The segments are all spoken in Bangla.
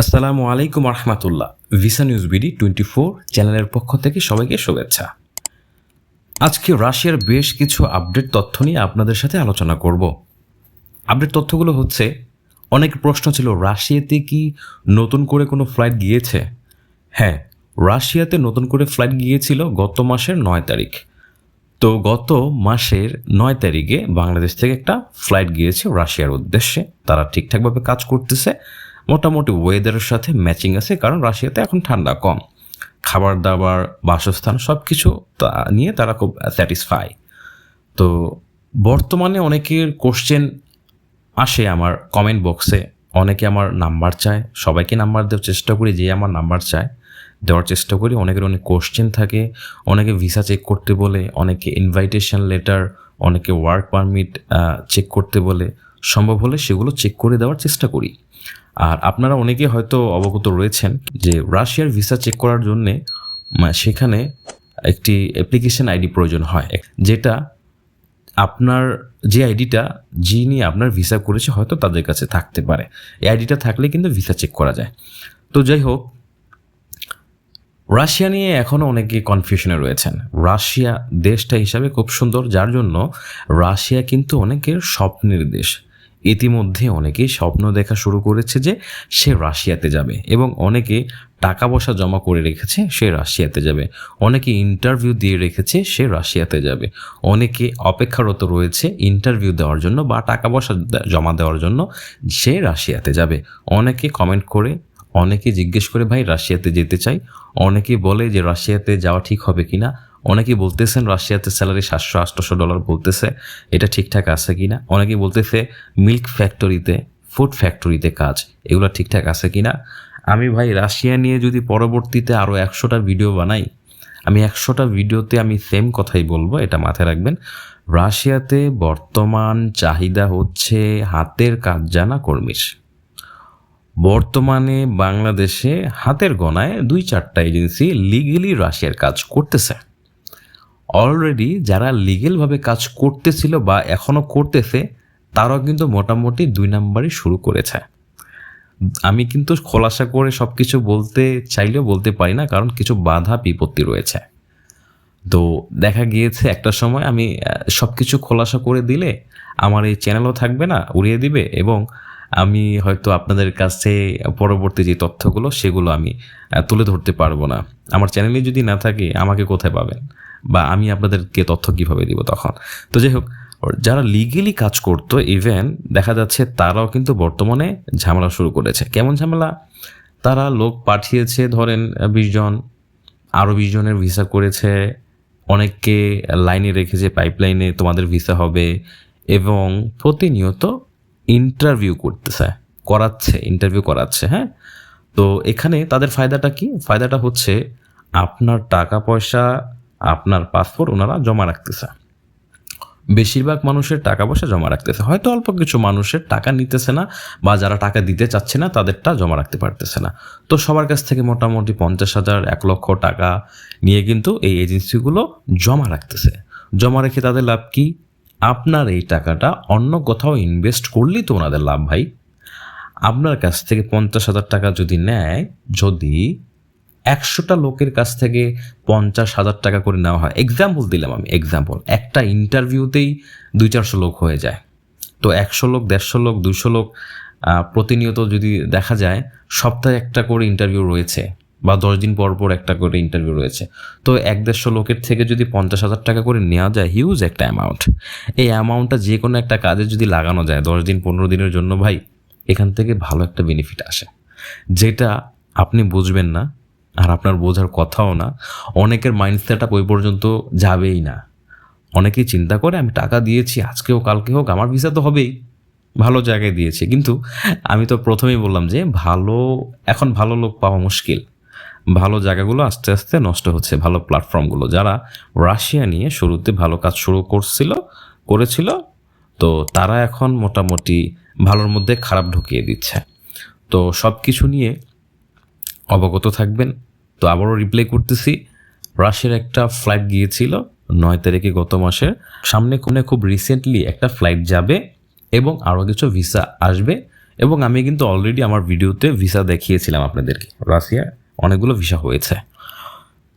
আসসালামু আলাইকুম রহমতুল্লাহ visa news BD twenty four চ্যানেলের পক্ষ থেকে সবাইকে শুভেচ্ছা। আজকে রাশিয়ার বেশ কিছু আপডেট তথ্য নিয়ে আপনাদের সাথে আলোচনা করব। আপডেট তথ্যগুলো হচ্ছে, অনেক প্রশ্ন ছিল, রাশিয়াতে কি নতুন করে কোনো ফ্লাইট গিয়েছে? হ্যাঁ রাশিয়াতে নতুন করে ফ্লাইট গিয়েছিল গত মাসের নয় তারিখ। তো গত মাসের নয় তারিখে বাংলাদেশ থেকে একটা ফ্লাইট গিয়েছে রাশিয়ার উদ্দেশ্যে। তারা ঠিকঠাকভাবে কাজ করতেছে। মোটামুটি ওয়েদারের সাথে ম্যাচিং আছে, কারণ রাশিয়াতে এখন ঠান্ডা কম। খাবার দাবার, বাসস্থান সব কিছু তা নিয়ে তারা খুব স্যাটিসফাই তো বর্তমানে অনেকের কোশ্চেন আসে আমার কমেন্ট বক্সে অনেকে আমার নাম্বার চায়, সবাইকে নাম্বার দেওয়ার চেষ্টা করি, যে আমার নাম্বার চায়, দেওয়ার চেষ্টা করি। অনেকের অনেক কোশ্চেন থাকে, অনেকে ভিসা চেক করতে বলে, অনেকে ইনভাইটেশন লেটার অনেকে ওয়ার্ক পারমিট চেক করতে বলে। সম্ভব হলে সেগুলো চেক করে দেওয়ার চেষ্টা করি। আর আপনারা অনেকে হয়তো অবগত রয়েছেন যে রাশিয়ার ভিসা চেক করার জন্যে সেখানে একটি অ্যাপ্লিকেশন আইডি প্রয়োজন হয়। যেটা আপনার, যে আইডিটা যিনি আপনার ভিসা করেছে হয়তো তাদের কাছে থাকতে পারে। এই আইডিটা থাকলে কিন্তু ভিসা চেক করা যায়। তো যাই হোক, রাশিয়া নিয়ে এখনও অনেকে কনফিউশনে রয়েছেন। রাশিয়া দেশটা হিসাবে খুব সুন্দর, যার জন্য রাশিয়া কিন্তু অনেকের স্বপ্নের দেশ। ইতিমধ্যে অনেকে স্বপ্ন দেখা শুরু করেছে যে সে রাশিয়াতে যাবে এবং অনেকে টাকা পয়সা জমা করে রেখেছে সে রাশিয়াতে যাবে। অনেকে ইন্টারভিউ দিয়ে রেখেছে সে রাশিয়াতে যাবে। অনেকে অপেক্ষারত রয়েছে ইন্টারভিউ দেওয়ার জন্য বা টাকা পয়সা জমা দেওয়ার জন্য সে রাশিয়াতে যাবে। অনেকে কমেন্ট করে, অনেকে জিজ্ঞেস করে, ভাই, রাশিয়াতে যেতে চাই? অনেকে বলে যে, রাশিয়াতে যাওয়া ঠিক হবে কি না অনেকে বলতেছেন রাশিয়াতে স্যালারি সাতশো আটশোশো ডলার বলতেছে, এটা ঠিকঠাক আছে কি না অনেকে বলতেছে মিল্ক ফ্যাক্টরিতে, ফুড ফ্যাক্টরিতে কাজ, এগুলো ঠিকঠাক আছে কি না আমি ভাই রাশিয়া নিয়ে যদি পরবর্তীতে আরও একশোটা ভিডিও বানাই, আমি একশোটা ভিডিওতে আমি সেম কথাই বলব, এটা মাথায় রাখবেন। রাশিয়াতে বর্তমান চাহিদা হচ্ছে হাতের কাজ জানা কর্মীর। বর্তমানে বাংলাদেশে হাতের গণায় দুই চারটা এজেন্সি লিগেলি রাশিয়ার কাজ করতেছে। অলরেডি যারা লিগেলভাবে কাজ করতেছিল বা এখনও করতেছে, তারাও কিন্তু মোটামুটি দুই নাম্বারই শুরু করেছে। আমি কিন্তু খোলাসা করে সব কিছু বলতে চাইলেও বলতে পারি না, কারণ কিছু বাধা বিপত্তি রয়েছে। তো দেখা গিয়েছে একটা সময় আমি সব কিছু খোলাসা করে দিলে আমার এই চ্যানেলও থাকবে না, উড়িয়ে দিবে এবং আমি হয়তো আপনাদের কাছে পরবর্তী যে তথ্যগুলো, সেগুলো আমি তুলে ধরতে পারব না। আমার চ্যানেলে যদি না থাকে, আমাকে কোথায় পাবেন? বা আমি আপনাদেরকে তথ্য কীভাবে দিব তখন? তো যাই হোক যারা লিগেলি কাজ করতো ইভেন দেখা যাচ্ছে তারাও কিন্তু বর্তমানে ঝামেলা শুরু করেছে। কেমন ঝামেলা? তারা লোক পাঠিয়েছে, ধরেন, বিশ জন আরও বিশ জনের ভিসা করেছে, অনেককে লাইনে রেখেছে পাইপলাইনে তোমাদের ভিসা হবে, এবং প্রতিনিয়ত ইন্টারভিউ করতেছে, করাচ্ছে ইন্টারভিউ করাচ্ছে হ্যাঁ? তো এখানে তাদের ফায়দাটা কি? ফায়দাটা হচ্ছে আপনার টাকা পয়সা, আপনার পাসপোর্ট ওনারা জমা রাখতেছে। বেশিরভাগ মানুষের টাকা পয়সা জমা রাখতেছে। হয়তো অল্প কিছু মানুষের টাকা নিতেছে না বা যারা টাকা দিতে চাচ্ছে না, তাদেরটা জমা রাখতে পারতেছে না। তো সবার কাছ থেকে মোটামুটি পঞ্চাশ হাজার, এক লক্ষ টাকা নিয়ে কিন্তু এই এজেন্সিগুলো জমা রাখতেছে। জমা রেখে তাদের লাভ কি? আপনার এই টাকাটা অন্য কোথাও ইনভেস্ট করলেই তো ওনাদের লাভ ভাই। আপনার কাছ থেকে পঞ্চাশ হাজার টাকা যদি নেয়, যদি একশোটা লোকের কাছ থেকে পঞ্চাশ হাজার টাকা করে নেওয়া হয় এক্সাম্পল দিলাম আমি এক্সাম্পল একটা ইন্টারভিউতেই দুই চারশো লোক হয়ে যায়। তো একশো লোক, দেড়শো লোক দুশো লোক প্রতিনিয়ত যদি দেখা যায়, সপ্তাহে একটা করে ইন্টারভিউ রয়েছে। বা দশ দিন পর পর একটা করে ইন্টারভিউ রয়েছে। তো এক দেড়শো লোকের থেকে যদি পঞ্চাশ হাজার টাকা করে নেওয়া যায় হিউজ একটা অ্যামাউন্ট এই অ্যামাউন্টটা যে কোনো একটা কাজে যদি লাগানো যায়, দশ দিন, পনেরো দিনের জন্য ভাই, এখান থেকে ভালো একটা বেনিফিট আসে। যেটা আপনি বুঝবেন না, আর আপনার বোঝার কথাও না, অনেকের মাইন্ড সেট আপ ওই পর্যন্ত যাবেই না। অনেকেই চিন্তা করে, আমি টাকা দিয়েছি, আজকে হোক, কালকে হোক, আমার ভিসা তো হবেই। ভালো জায়গায় দিয়েছে। কিন্তু আমি তো প্রথমেই বললাম যে, ভালো, এখন ভালো লোক পাওয়া মুশকিল। ভালো জায়গাগুলো আস্তে আস্তে নষ্ট হচ্ছে, ভালো প্ল্যাটফর্মগুলো যারা রাশিয়া নিয়ে শুরুতে ভালো কাজ শুরু করছিল, করেছিল, তো তারা এখন মোটামুটি ভালোর মধ্যে খারাপ ঢুকিয়ে দিচ্ছে। তো সব কিছু নিয়ে অবগত থাকবেন। তো আবারও রিপ্লাই করতেছি। রাশিয়ার একটা ফ্লাইট গিয়েছিল নয় তারিখে গত মাসের সামনে কোনে খুব রিসেন্টলি একটা ফ্লাইট যাবে এবং আরও কিছু ভিসা আসবে। এবং আমি কিন্তু অলরেডি আমার ভিডিওতে ভিসা দেখিয়েছিলাম আপনাদেরকে। রাশিয়া অনেকগুলো ভিসা হয়েছে।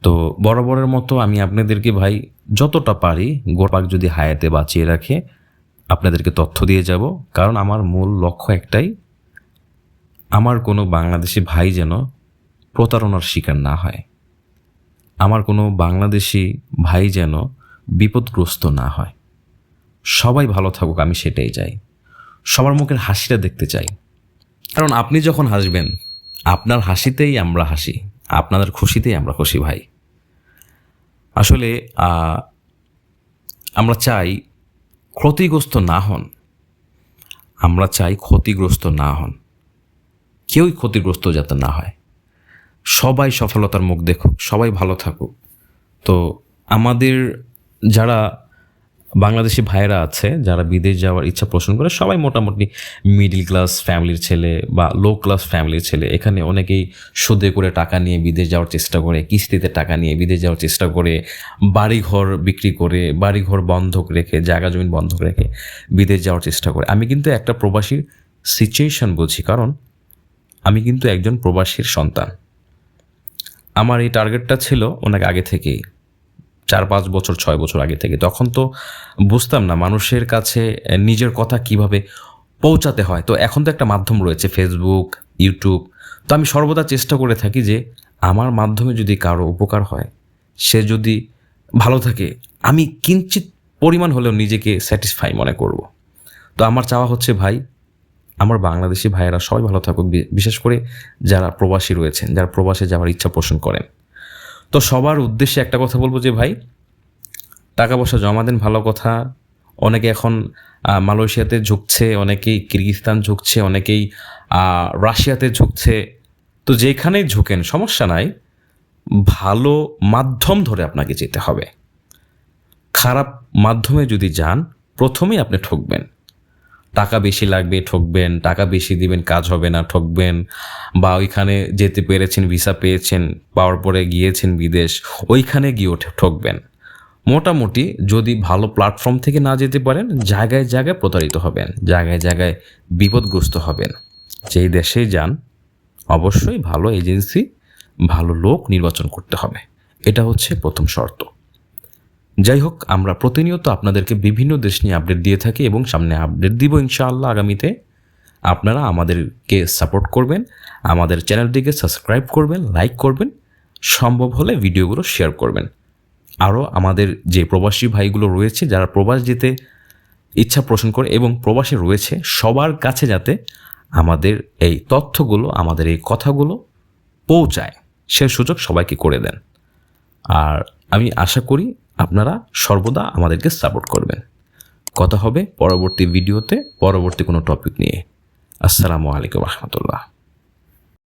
তো বরাবরের মতো আমি আপনাদেরকে ভাই যতটা পারি গোপাক যদি হায়াতে বাঁচিয়ে রাখে, আপনাদেরকে তথ্য দিয়ে যাব। কারণ আমার মূল লক্ষ্য একটাই, আমার কোনো বাংলাদেশি ভাই যেন প্রতারণার শিকার না হয়। আমার কোনো বাংলাদেশি ভাই যেন বিপদগ্রস্ত না হয়। সবাই ভালো থাকুক, আমি সেটাই চাই। সবার মুখের হাসিটা দেখতে চাই। কারণ আপনি যখন হাসবেন আপনার হাসিতেই আমরা হাসি, আপনাদের খুশিতেই আমরা খুশি ভাই। আসলে আমরা চাই ক্ষতিগ্রস্ত না হন, আমরা চাই ক্ষতিগ্রস্ত না হন। কেউই ক্ষতিগ্রস্ত যাতে না হয়। সবাই সফলতার মুখ দেখুক, সবাই ভালো থাকুক। তো আমাদের যারা বাংলাদেশি ভাইয়েরা আছে যারা বিদেশ যাওয়ার ইচ্ছা পোষণ করে, সবাই মোটামুটি মিডিল ক্লাস ফ্যামিলির ছেলে বা লো ক্লাস ফ্যামিলির ছেলে। এখানে অনেকেই সুদে করে টাকা নিয়ে বিদেশ যাওয়ার চেষ্টা করে, কিস্তিতে টাকা নিয়ে বিদেশ যাওয়ার চেষ্টা করে, বাড়িঘর বিক্রি করে, বাড়িঘর বন্ধক রেখে, জায়গা জমি বন্ধক রেখে বিদেশ যাওয়ার চেষ্টা করে। আমি কিন্তু একটা প্রবাসীর সিচুয়েশন বুঝি, কারণ আমি কিন্তু একজন প্রবাসীর সন্তান। আমার এই টার্গেটটা ছিল অনেক আগে থেকেই। চার পাঁচ বছর, ছয় বছর আগে থেকে। তখন তো বুঝতাম না মানুষের কাছে নিজের কথা কীভাবে পৌঁছাতে হয়। তো এখন তো একটা মাধ্যম রয়েছে ফেসবুক ইউটিউব তো আমি সর্বদা চেষ্টা করে থাকি যে আমার মাধ্যমে যদি কারও উপকার হয়, সে যদি ভালো থাকে, আমি কিঞ্চিত পরিমাণ হলেও নিজেকে স্যাটিসফাই মনে করব। তো আমার চাওয়া হচ্ছে, ভাই, আমার বাংলাদেশি ভাইয়েরা সবাই ভালো থাকুক। বিশেষ করে যারা প্রবাসী রয়েছেন, যারা প্রবাসে যাওয়ার ইচ্ছা পোষণ করেন। তো সবার উদ্দেশ্যে একটা কথা বলব যে ভাই, টাকা পয়সা জমা দেন ভালো কথা। অনেকে এখন মালয়েশিয়াতে ঝুঁকছে, অনেকেই কিরগিস্তান ঝুঁকছে, অনেকেই রাশিয়াতে ঝুঁকছে। তো যেখানেই ঝুঁকেন, সমস্যা নাই, ভালো মাধ্যম ধরে আপনাকে যেতে হবে। খারাপ মাধ্যমে যদি যান, প্রথমেই আপনি ঠকবেন। টাকা বেশি লাগবে, ঠকবেন, টাকা বেশি দিবেন, কাজ হবে না, ঠকবেন। বা ওইখানে যেতে পেরেছেন, ভিসা পেয়েছেন, পাওয়ার পরে গিয়েছেন বিদেশ, ওইখানে গিয়েও ঠকবেন। মোটামুটি যদি ভালো প্ল্যাটফর্ম থেকে না যেতে পারেন, জায়গায় জায়গায় প্রতারিত হবেন, জায়গায় জায়গায় বিপদগ্রস্ত হবেন। যেই দেশেই যান, অবশ্যই ভালো এজেন্সি ভালো লোক নির্বাচন করতে হবে। এটা হচ্ছে প্রথম শর্ত। যাই হোক আমরা প্রতিনিয়ত আপনাদেরকে বিভিন্ন দেশ নিয়ে আপডেট দিয়ে থাকি এবং সামনে আপডেট দিব ইনশাআল্লাহ আগামীতে। আপনারা আমাদেরকে সাপোর্ট করবেন, আমাদের চ্যানেলটিকে সাবস্ক্রাইব করবেন লাইক করবেন, সম্ভব হলে ভিডিওগুলো শেয়ার করবেন। আরও আমাদের যে প্রবাসী ভাইগুলো রয়েছে, যারা প্রবাস যেতে ইচ্ছা পোষণ করে এবং প্রবাসে রয়েছে, সবার কাছে যাতে আমাদের এই তথ্যগুলো, আমাদের এই কথাগুলো পৌঁছায়, সে সুযোগ সবাইকে করে দেন। আর আমি আশা করি আপনারা সর্বদা আমাদেরকে সাপোর্ট করবেন। কথা হবে পরবর্তী ভিডিওতে পরবর্তী কোনো টপিক নিয়ে। আসসালামু আলাইকুম রহমতুল্লাহ।